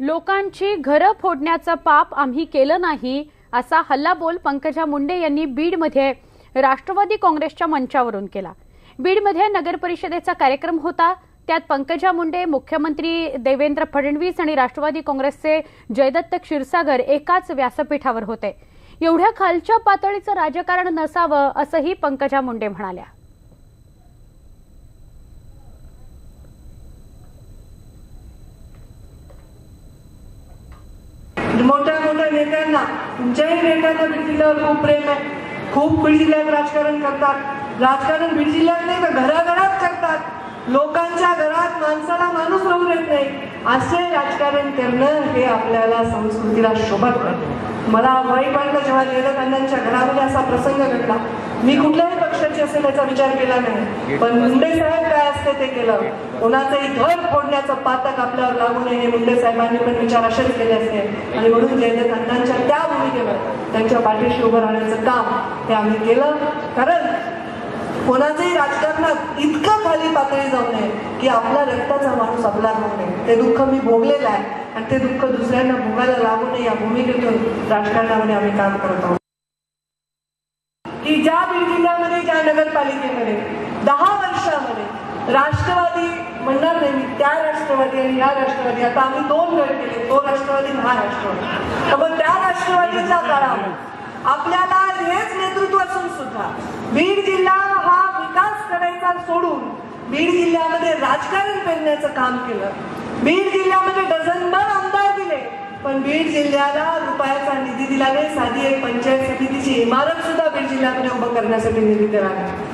लोकांची घरं फोडण्याचं पाप आम्ही केलं नाही असा हल्लाबोल पंकजा मुंडे यांनी बीडमध्ये राष्ट्रवादी काँग्रेसच्या मंचावरून केला. बीडमध्ये नगर परिषदेचा कार्यक्रम होता. त्यात पंकजा मुंडे मुख्यमंत्री देवेंद्र फडणवीस आणि राष्ट्रवादी काँग्रेसचे जयदत्त क्षीरसागर एकाच व्यासपीठावर होते. एवढ्या खालच्या पातळीचं राजकारण नसावं असंही पंकजा मुंडे म्हणाल्या. मोठ्या मोठ्या नेत्यांना तुमच्याही नेत्यांना बीड जिल्ह्यावर खूप प्रेम आहे. खूप बीड जिल्ह्यात राजकारण करतात. राजकारण बीड जिल्ह्यात नाही तर घराघरात करतात. लोकांच्या घरात माणसाला माणूस राहू देत नाही असे राजकारण करणं हे आपल्याला संस्कृतीला शोभत मला वाईट वाटलं जेव्हा विवेकानंदांच्या घरामध्ये असा प्रसंग घडला. मी कुठल्याही पक्षाची असेल याचा विचार केला नाही. पण मुंडे साहेब काय असते ते केलं. कोणाचंही घर फोडण्याचं पातक आपल्यावर लागू नये हे मुंडे साहेबांनी पण विचार असेच केले असते. आणि म्हणून जयलकांतांच्या त्या भूमिकेवर त्यांच्या पाठीशी उभं राहण्याचं काम हे आम्ही केलं. कारण कोणाचंही राजकारणात इतकं खाली पातळी जाऊ नये की आपला रक्ताचा माणूस आपला राहू नये. ते दुःख मी भोगलेलं आहे आणि ते दुःख दुसऱ्यांना भोगायला लागू नये. या भूमिकेतून राजकारणामध्ये आम्ही काम करत आहोत. की ज्या बीड जिल्ह्यामध्ये ज्या नगरपालिकेमध्ये दहा वर्षामध्ये राष्ट्रवादी म्हणणार नाही मी त्या राष्ट्रवादी आणि या राष्ट्रवादी आता आम्ही दोन गट केले तो राष्ट्रवादी महाराष्ट्रवादी हा राष्ट्रवादी. तर मग त्या राष्ट्रवादीचा काळामध्ये आपल्याला हेच नेतृत्व असून सुद्धा बीड जिल्हा सोडून बीड जिल्ह्यामध्ये राजकारण पेरण्याचं काम केलं. बीड जिल्ह्यामध्ये डझनभर आमदार दिले. पण बीड जिल्ह्याला रुपयाचा निधी दिला नाही साधी एक पंचायत समितीची इमारत सुद्धा बीड जिल्ह्यामध्ये उभं करण्यासाठी निधी दिला नाही.